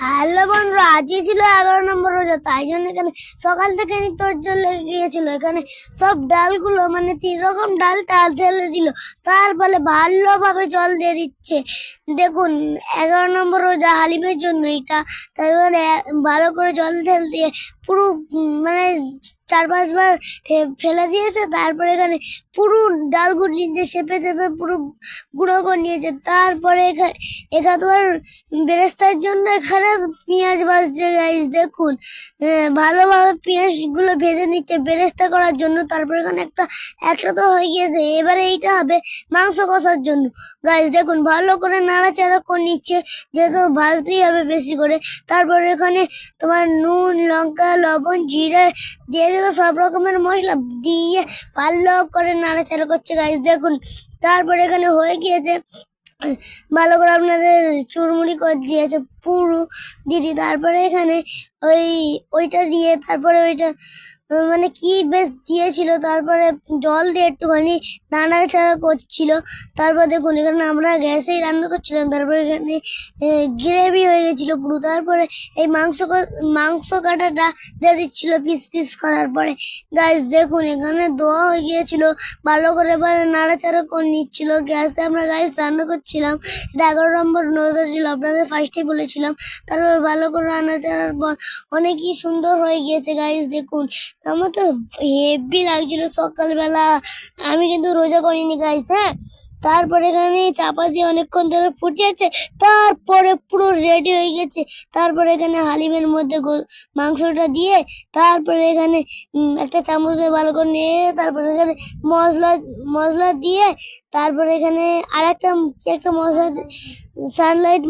Hello বন্ধুরা, আজকে ছিল এগারো নম্বর রোজা, তাই জন্য এখানে সকাল থেকে তোর লেগে গিয়েছিল। এখানে সব ডালগুলো মানে তিন রকম ডাল তাল ঢেলে দিল। তার ফলে ভালোভাবে জল দিয়ে দিচ্ছে। দেখুন, এগারো নম্বর রোজা হালিমের জন্য এটা, তাই মানে ভালো করে জল ঢেল দিয়ে পুরো মানে চার পাঁচবার ফেলে দিয়েছে তারপরে এখানে পুরো ডালগুলো নিচে চেপে চেপে পুরো গুঁড়ো করে নিয়েছে তারপরে এখানে এখানে তোমার বেরেস্তার জন্য এখানে পেঁয়াজ ভাজছে গাইস দেখুন। আহ, ভালোভাবে পেঁয়াজগুলো ভেজে নিচ্ছে বেরেস্তা করার জন্য তারপরে এখানে একটা একটা তো হয়ে গিয়েছে এবারে এইটা হবে মাংস কষার জন্য। গাইস দেখুন ভালো করে নাড়াচাড়া করে নিচ্ছে যেহেতু ভাজতেই হবে বেশি করে তারপরে এখানে তোমার নুন লঙ্কা লবণ জিরে দিয়ে দিল সব রকমের মশলা দিয়ে ভালো করে নাড়াচাড়া করছে গাইজ দেখুন, তারপরে এখানে হয়ে গিয়েছে, ভালো করে আপনাদের চুরমুড়ি করে দিয়েছে পুরো দিদি। তারপরে এখানে ওই, ওইটা দিয়ে তারপরে ওইটা মানে কি বেশ দিয়েছিল, তারপরে জল দিয়ে একটুখানি নাড়াচাড়া করছিল। তারপর দেখুন, এখানে আমরা গ্যাসেই রান্না করছিলাম, তারপরে এখানে গ্রেভি হয়ে গেছিল পুরো। তারপরে এই মাংস মাংস কাটাটা দিয়ে দিচ্ছিল পিস পিস করার পরে। গাইস দেখুন, এখানে দোয়া হয়ে গিয়েছিল, ভালো করে এবার নাড়াচাড়া করে নিচ্ছিল। গ্যাসে আমরা গাইস রান্না করছিলাম। এটা এগারো নম্বর নজর ছিল, আপনাদের ফার্স্টেই বলেছিলাম। তারপর ভালো করে রান্না নাড়াচাড়ার পর অনেকই সুন্দর হয়ে গিয়েছে গাইস দেখুন। আমার তো হেভি লাগছিল সকালবেলা। আমি কিন্তু রোজা করিনি গাইস হ্যাঁ? তারপরে এখানে চাপা দিয়ে অনেকক্ষণ ধরে ফুটিয়েছে তারপরে পুরো রেডি হয়ে গেছে। তারপরে এখানে হালিমের মধ্যে মাংসটা দিয়ে, তারপরে এখানে একটা চামচে ভালো করে নিয়ে, তারপরে এখানে মশলা মশলা দিয়ে, তারপরে এখানে আর একটা কি একটা মশলা সানলাইট